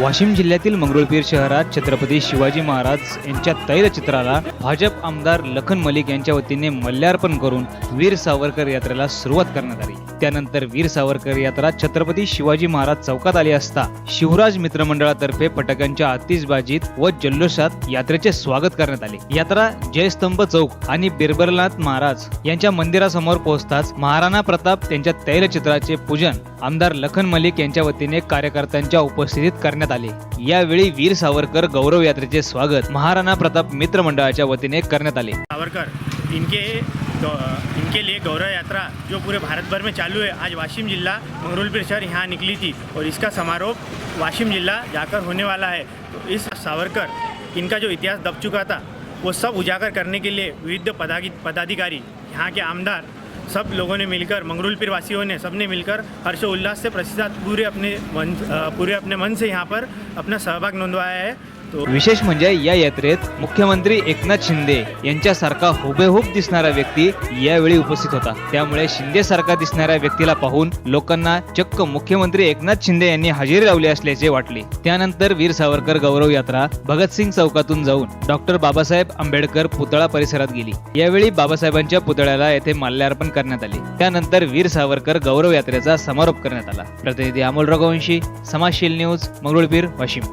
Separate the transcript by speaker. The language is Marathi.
Speaker 1: वाशिम जिल्ह्यातील मंगरुळपीर शहरात छत्रपती शिवाजी महाराज यांच्या तैलचित्राला भाजप आमदार लखन मलिक यांच्या वतीने मल्यार्पण करून वीर सावरकर यात्रेला सुरुवात करण्यात आली. त्यानंतर वीर सावरकर यात्रा छत्रपती शिवाजी महाराज चौकात आली असता शिवराज मित्रमंडळातर्फे पटकांच्या आतिषबाजीत व जल्लोषात यात्रेचे स्वागत करण्यात आले. यात्रा जयस्तंभ चौक आणि बिरबलनाथ महाराज यांच्या मंदिरासमोर पोहोचताच महाराणा प्रताप यांच्या तैलचित्राचे पूजन आमदार लखन मलिक यांच्या वतीने कार्यकर्त्यांच्या उपस्थितीत करण्यात आले. यावेळी वीर सावरकर गौरव यात्रेचे स्वागत महाराणा प्रताप मित्र मंडळाच्या वतीने करण्यात आले.
Speaker 2: सावरकर इनके इनके लिए गौरव यात्रा जो पूरे भारत भर में चालू है आज वाशिम जिला मंगरुलपीर शहर यहाँ निकली थी और इसका समारोह वाशिम जिला जाकर होने वाला है। तो इस सावरकर इनका जो इतिहास दब चुका था वो सब उजागर करने के लिए विविध पदागी पदाधिकारी यहाँ के आमदार सब लोगों ने मिलकर मंगरुलपीर वासियों ने सबने मिलकर हर्षोल्लास से प्रतिशत पूरे अपने मन पूरे अपने मन से यहाँ पर अपना सहभाग नोंदवाया है।
Speaker 1: विशेष म्हणजे या यात्रेत मुख्यमंत्री एकनाथ शिंदे यांच्यासारखा हुबेहूब दिसणारा व्यक्ती यावेळी उपस्थित होता. त्यामुळे शिंदे सारखा दिसणाऱ्या व्यक्तीला पाहून लोकांना चक्क मुख्यमंत्री एकनाथ शिंदे यांनी हजेरी लावली असल्याचे वाटले. त्यानंतर वीर सावरकर गौरव यात्रा भगतसिंग चौकातून जाऊन डॉक्टर बाबासाहेब आंबेडकर पुतळा परिसरात गेली. यावेळी बाबासाहेबांच्या पुतळ्याला येथे माल्यार्पण करण्यात आले. त्यानंतर वीर सावरकर गौरव यात्रेचा समारोप करण्यात आला. प्रतिनिधी अमोल रघुवंशी समाजशील न्यूज मंगरुळपीर वाशिम.